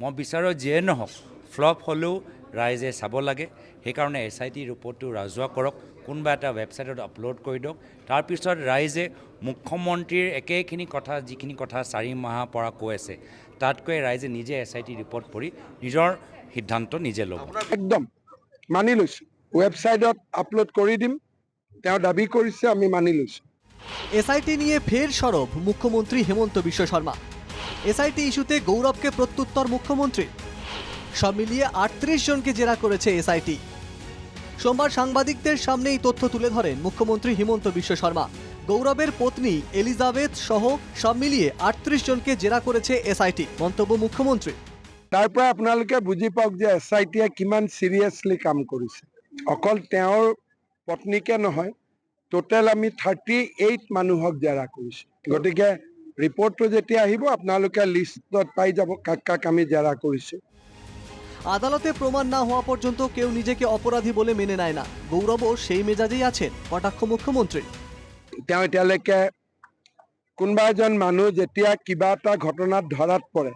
মই বিচাৰোঁ যিয়ে নহওক ফ্লপ হ'লেও ৰাইজে চাব লাগে। সেইকাৰণে এছ আই টি ৰিপৰ্টটো ৰাজহুৱা কৰক কোনোবা এটা ৱেবছাইটত আপলোড কৰি দিয়ক। তাৰপিছত ৰাইজে মুখ্যমন্ত্ৰীৰ একেখিনি কথা যিখিনি কথা চাৰি মাহৰ পৰা কৈ আছে তাতকৈ ৰাইজে নিজে এছ আই টি ৰিপৰ্ট পঢ়ি নিজৰ সিদ্ধান্ত নিজে ল'ব। একদম মানি লৈছোঁ। ৱেবছাইটত আপলোড কৰি দিম তেওঁ দাবি কৰিছে আমি মানি লৈছোঁ। এসআইটি নিয়ে ফের সরব মুখ্যমন্ত্রী হেমন্ত বিশ্ব শর্মা। এসআইটি ইস্যুতে গৌরবকে প্রত্যুত্তর মুখ্যমন্ত্রী। সব মিলিয়ে আটত্রিশ জনকে জেরা করেছে এসআইটি। সোমবার সাংবাদিকদের সামনে এই তথ্য তুলে ধরেন মুখ্যমন্ত্রী হিমন্ত বিশ্ব শর্মা। গৌরবের পত্নী এলিজাবেথ সহ সব মিলিয়ে আটত্রিশ জনকে জেরা করেছে এসআইটি, মন্তব্য মুখ্যমন্ত্রী। তাৰ পৰা আপোনালোকে বুজি পাওক যে এছ আই টিয়ে কিমান চিৰিয়াছলি কাম কৰিছে। অকল তেওঁৰ পত্নীকে নহয় টোটেল আমি থাৰ্টি এইট মানুহক জেৰা কৰিছোঁ। গতিকে ৰিপৰ্টটো যেতিয়া আহিব আপোনালোকে লিষ্টত পাই যাব কাক কাক আমি জেৰা কৰিছোঁ। আদালতে প্রমাণ না হওয়া পর্যন্ত কেউ নিজেকে অপরাধী বলে মেনে নেয় না। গৌরবও সেই মেজাজেই আছেন কটাক্ষ মুখ্যমন্ত্রী তেওঁ এতিয়ালৈকে কোনোবা এজন মানুহ যেতিয়া কিবা এটা ঘটনাত ধৰাত পৰে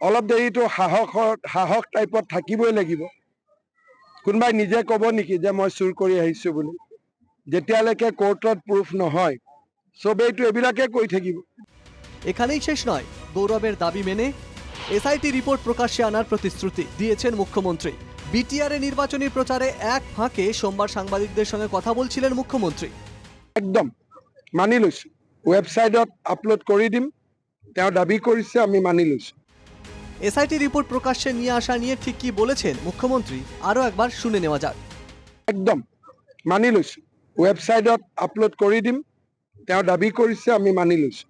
অলপ দেৰিতো সাহসত সাহস টাইপত থাকিবই লাগিব। কোনোবাই নিজে ক'ব নেকি যে মই চুৰ কৰি আহিছোঁ বুলি। যেতিয়ালৈকে কোৰ্টত প্ৰুফ নহয় চবেইতো এইবিলাকে কৈ থাকিব। এখানেই শেষ নয়। গৌরবের দাবি মেনে এসআইটি রিপোর্ট প্রকাশ্যে আনার প্রতিশ্রুতি দিয়েছেন মুখ্যমন্ত্রী। বিটিআরে নির্বাচনী প্রচারে এক ফাঁকে সোমবার সাংবাদিকদের সঙ্গে কথা বলছিলেন মুখ্যমন্ত্রী। একদম মানি লৈছোঁ ৱেবছাইটত আপলোড কৰি দিম তেওঁ দাবি কৰিছে আমি মানি লৈছোঁ এসআইটি রিপোর্ট প্রকাশ্যে নিয়ে আসা নিয়ে ঠিক কি বলেছেন মুখ্যমন্ত্রী আরও একবার শুনে নেওয়া যাক। একদম মানি লৈছোঁ ৱেবছাইটত আপলোড কৰি দিম তেওঁ দাবি কৰিছে আমি মানি লৈছোঁ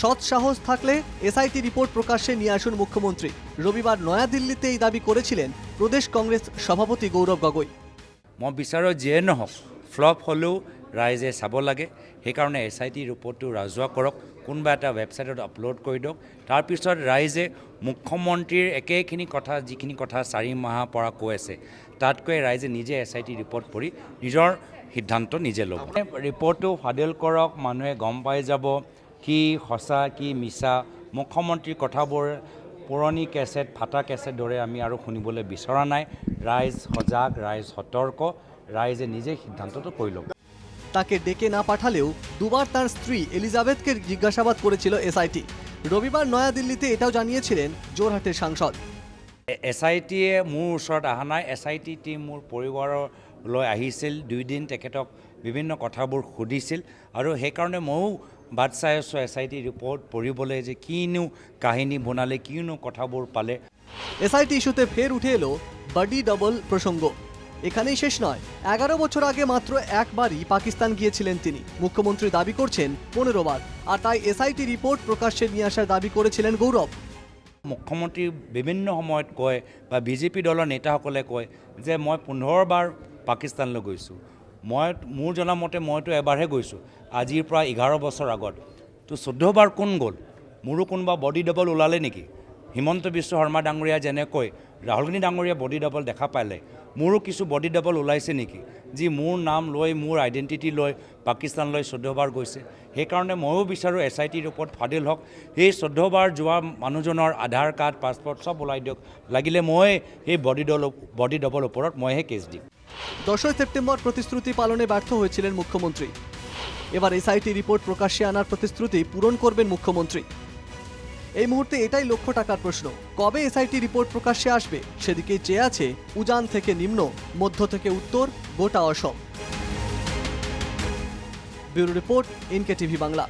সৎ সাহস থাকলে এসআইটি রিপোর্ট প্রকাশ্যে নিয়ে আসুন মুখ্যমন্ত্রী। ৰবিবার নয়াদিল্লিতে এই দাবি করেছিলেন প্রদেশ কংগ্রেস সভাপতি গৌরব গগৈ। মই বিচাৰোঁ যিয়ে নহওক ফ্লপ হ'লেও ৰাইজে চাব লাগে। সেইকাৰণে এছ আই টি ৰিপৰ্টটো ৰাজহুৱা কৰক কোনোবা এটা ৱেবছাইটত আপলোড কৰি দিয়ক। তাৰপিছত ৰাইজে মুখ্যমন্ত্ৰীৰ একেখিনি কথা যিখিনি কথা চাৰি মাহৰ পৰা কৈ আছে তাতকৈ ৰাইজে নিজে এছ আই টি ৰিপৰ্ট পঢ়ি নিজৰ সিদ্ধান্ত নিজে ল'ব। ৰিপৰ্টটো ফাদিল কৰক মানুহে গম পাই যাব। কি সঁচা কি মিছা মুখ্যমন্ত্ৰীৰ কথাবোৰ পুৰণি কেছেট ফাটা কেছেট দৰে আমি আৰু শুনিবলৈ বিচৰা নাই। ৰাইজ সজাগ ৰাইজ সতৰ্ক ৰাইজে নিজে সিদ্ধান্তটো কৰি ল'ব তাকে ডেকে না পাঠালেও দুবার তার স্ত্রী এলিজাবেথকে জিজ্ঞাসাবাদ করেছিল এসআইটি রবিবার নয়াদিল্লিতে এটাও জানিয়েছিলেন জোরহাটের সাংসদ। এছ আই টিয়ে মোৰ ওচৰত অহা নাই। এছ আই টি টিম মোৰ পৰিবাৰলৈ আহিছিল। দুইদিন তেখেতক বিভিন্ন কথাবোৰ সুধিছিল। আৰু সেইকাৰণে ময়ো বাট চাই আছোঁ এছ আই টি ৰিপৰ্ট পঢ়িবলৈ যে কিনো কাহিনী বনালে কিনো কথাবোৰ পালে। এসআইটি ইস্যুতে ফের উঠে এলো বাডি ডবল প্রসঙ্গ এখানেই শেষ নয় এগারো বছর আগে মাত্র একবারই পাকিস্তান গিয়েছিলেন তিনি। মুখ্যমন্ত্রী দাবি করছেন পনেরো বার আর তাই এসআইটি রিপোর্ট প্রকাশ্যে নিয়ে আসার দাবি করেছিলেন গৌরব। মুখ্যমন্ত্ৰী বিভিন্ন সময়ত কয় বা বিজেপি দলৰ নেতাসকলে কয় যে মই পোন্ধৰবাৰ পাকিস্তানলৈ গৈছোঁ। মই মোৰ জনামতে মইতো এবাৰহে গৈছোঁ। আজিৰ পৰা এঘাৰ বছৰ আগত। তো চৈধ্যবাৰ কোন গ'ল? মোৰো কোনোবা বডি ডাবল ওলালে নেকি? হিমন্ত বিশ্ব শৰ্মা ডাঙৰীয়া যেনেকৈ ৰাহুল গান্ধী ডাঙৰীয়া বডি ডাবল দেখা পালে। মোৰো কিছু বডি ডাবল ওলাইছে নেকি? যি মোৰ নাম লৈ মোৰ আইডেণ্টিটি লৈ পাকিস্তানলৈ চৈধ্যবাৰ গৈছে। সেইকাৰণে ময়ো বিচাৰোঁ এছ আই টিৰ ওপৰত ফাদিল হওক। সেই চৈধ্যবাৰ যোৱা মানুহজনৰ আধাৰ কাৰ্ড পাছপৰ্ট চব ওলাই দিয়ক। লাগিলে মই সেই বডি ডল বডি ডবল ওপৰত মইহে কেছ দিম। দশই সেপ্টেম্বর প্রতিশ্রুতি পালনে ব্যর্থ হয়েছিলেন মুখ্যমন্ত্রী। এবার এসআইটি রিপোর্ট প্রকাশ্যে আনার প্রতিশ্রুতি পূরণ করবেন মুখ্যমন্ত্রী। এই মুহূর্তে এটাই লক্ষ্য টাকার প্রশ্ন, কবে এসআইটি রিপোর্ট প্রকাশ্যে আসবে? সেদিকে চেয়ে আছে উজান থেকে নিম্ন, মধ্য থেকে উত্তর, গোটা অসম। ব্যুরো রিপোর্ট ইনকে টিভি বাংলা।